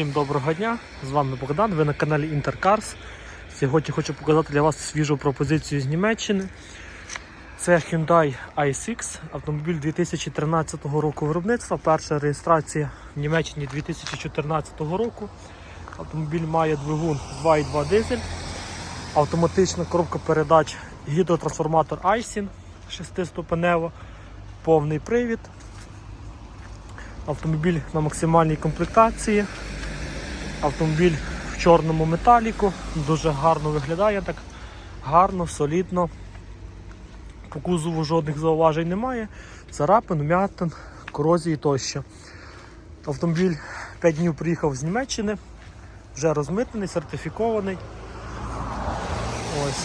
Всім доброго дня! З вами Богдан, ви на каналі Intercars. Сьогодні хочу показати для вас свіжу пропозицію з Німеччини. Це Hyundai i6, автомобіль 2013 року виробництва. Перша реєстрація в Німеччині 2014 року. Автомобіль має двигун 2.2 дизель, автоматична коробка передач, гідротрансформатор Aisin 6-ступенево, повний привід. Автомобіль на максимальній комплектації. Автомобіль в чорному металіку. Дуже гарно виглядає, так гарно, солідно. По кузову жодних зауважень немає. Царапин, м'ятин, корозії тощо. Автомобіль 5 днів приїхав з Німеччини, вже розмитнений, сертифікований. Ось.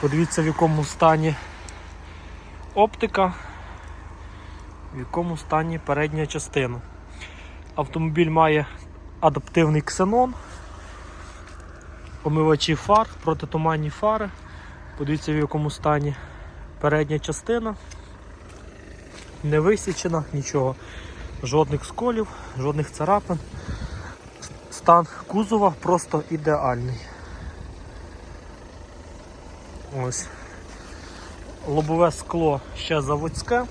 Подивіться в якому стані оптика в якому стані передня частина. Автомобіль має адаптивний ксенон, омивачі фар, протитуманні фари. Подивіться в якому стані передня частина. Не висічена, нічого. Жодних сколів, жодних царапин. Стан кузова просто ідеальний. Ось. Лобове скло ще заводське.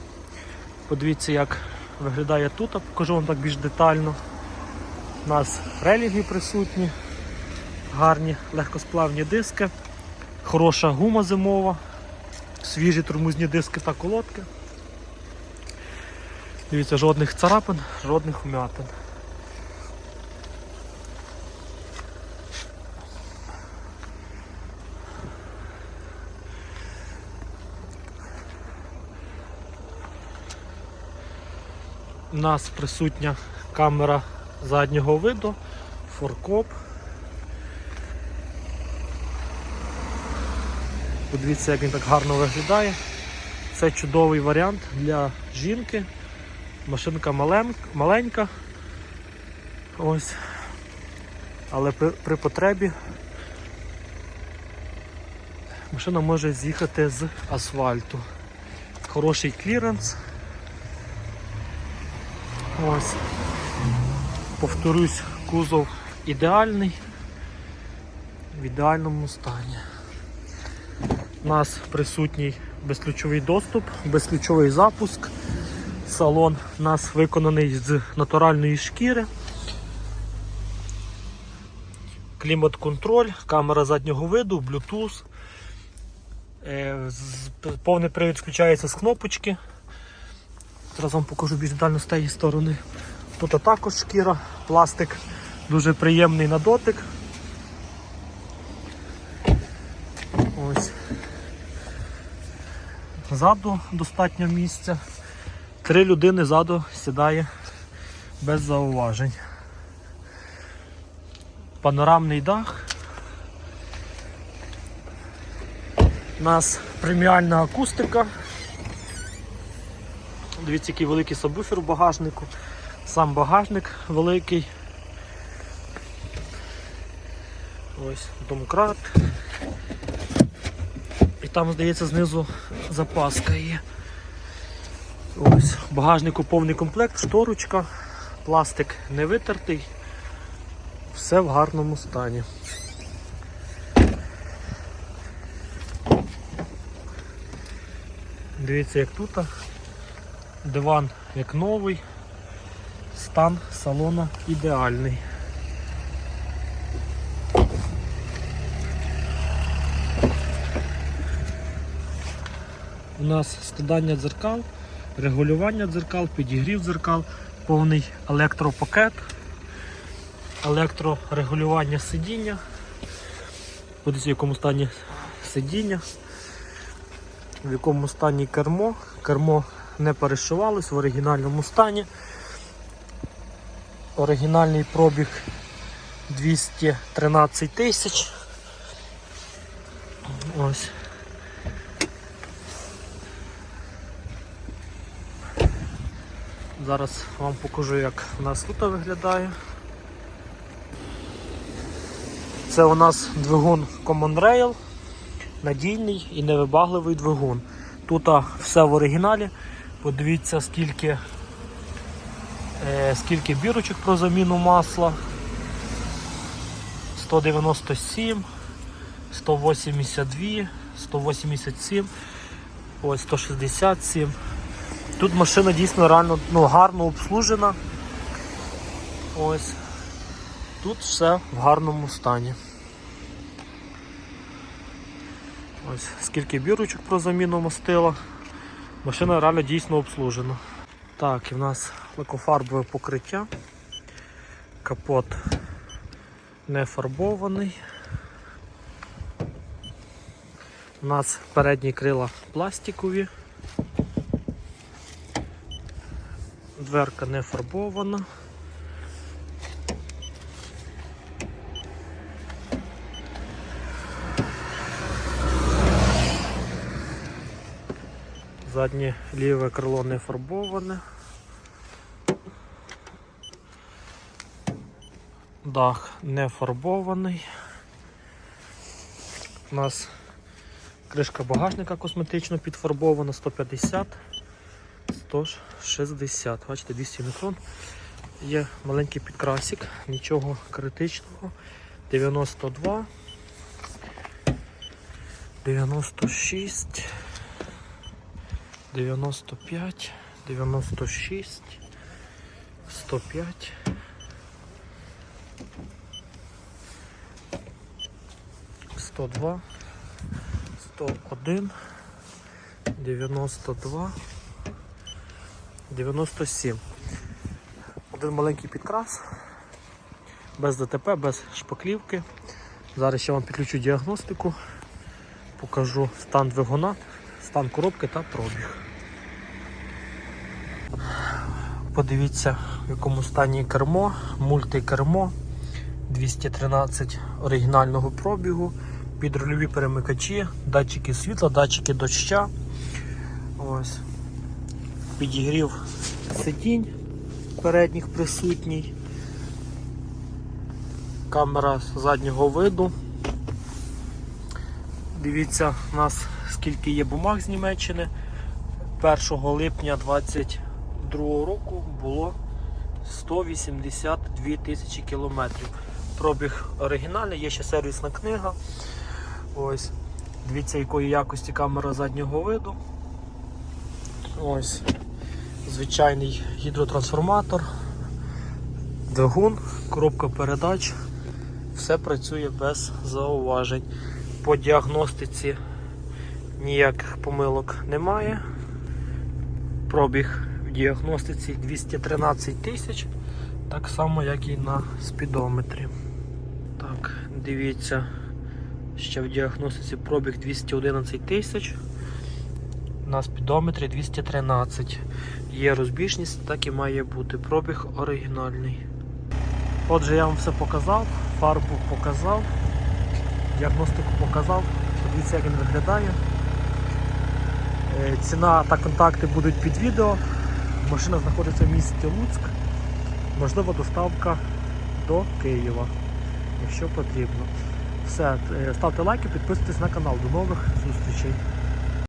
Подивіться, як виглядає тут, покажу вам так більш детально. У нас реліги присутні, гарні легкосплавні диски, хороша гума зимова, свіжі тормозні диски та колодки. Дивіться, жодних царапин, жодних вмятин. У нас присутня камера заднього виду, форкоп. Подивіться, як він так гарно виглядає. Це чудовий варіант для жінки. Машинка маленька. Ось. Але при, при потребі машина може з'їхати з асфальту. Хороший кліренс. Ось. Повторюсь, кузов ідеальний, в ідеальному стані. У нас присутній безключовий доступ, безключовий запуск. Салон у нас виконаний з натуральної шкіри. Клімат-контроль, камера заднього виду, Bluetooth. Е, Повний привід включається з кнопочки. Зараз вам покажу більш детально з тієї сторони. Тут також шкіра, пластик дуже приємний на дотик. Ось. Ззаду достатньо місця. Три людини ззаду сідає без зауважень. Панорамний дах. У нас преміальна акустика. Дивіться, який великий сабвуфер у багажнику. Сам багажник великий. Ось домкрат. І там, здається, знизу запаска є. Ось, в багажнику повний комплект, шторочка, пластик не витертий, все в гарному стані. Дивіться, як тут. Диван як новий, стан салона ідеальний. У нас складання дзеркал, регулювання дзеркал, підігрів дзеркал, повний електропакет, електрорегулювання сидіння. Подивіться, в якому стані сидіння, в якому стані кермо. Кермо не перешивалось в оригінальному стані. Оригінальний пробіг 213 тисяч. Ось. Зараз вам покажу, як у нас тут виглядає. Це у нас двигун Common Rail, надійний і невибагливий двигун. Тут все в оригіналі. Подивіться, скільки Е, скільки бірочок про заміну масла? 197, 182, 187, ось 167. Тут машина дійсно реально ну, гарно обслужена. Ось. Тут все в гарному стані. Ось скільки бірочок про заміну мастила. Машина реально дійсно обслужена. Так, і в нас лакофарбове покриття. Капот не фарбований. У нас передні крила пластикові. Дверка не фарбована. Заднє ліве крило не фарбоване. Дах не фарбований. У нас кришка багажника косметично підфарбована 150, 160. Бачите, 200 мікрон. Є маленький підкрасик, нічого критичного. 92, 96, 95, 96, 105. 102, 101, 92, 97. Один маленький підкрас, без ДТП, без шпаклівки. Зараз ще вам підключу діагностику, покажу стан двигуна, стан коробки та пробіг. Подивіться, в якому стані кермо, мультикермо. 213 оригінального пробігу, підрульові перемикачі, датчики світла, датчики доща. Ось. Підігрів сидінь передніх присутній. Камера заднього виду. Дивіться, у нас скільки є бумаг з Німеччини. 1 липня 2022 року було 182 тисячі кілометрів. Пробіг оригінальний, є ще сервісна книга. Ось. Дивіться, якої якості камера заднього виду. Ось. Звичайний гідротрансформатор, двигун, коробка передач. Все працює без зауважень. По діагностиці ніяких помилок немає. Пробіг в діагностиці 213 тисяч, так само, як і на спідометрі. Так, дивіться, ще в діагностиці пробіг 211 тисяч. На спідометрі 213. Є розбіжність, так і має бути. Пробіг оригінальний. Отже, я вам все показав, фарбу показав, діагностику показав. Подивіться, як він виглядає. Е, Ціна та контакти будуть під відео. Машина знаходиться в місті Луцьк. Можлива доставка до Києва, якщо потрібно. Все, е, ставте лайки, підписуйтесь на канал. До нових зустрічей.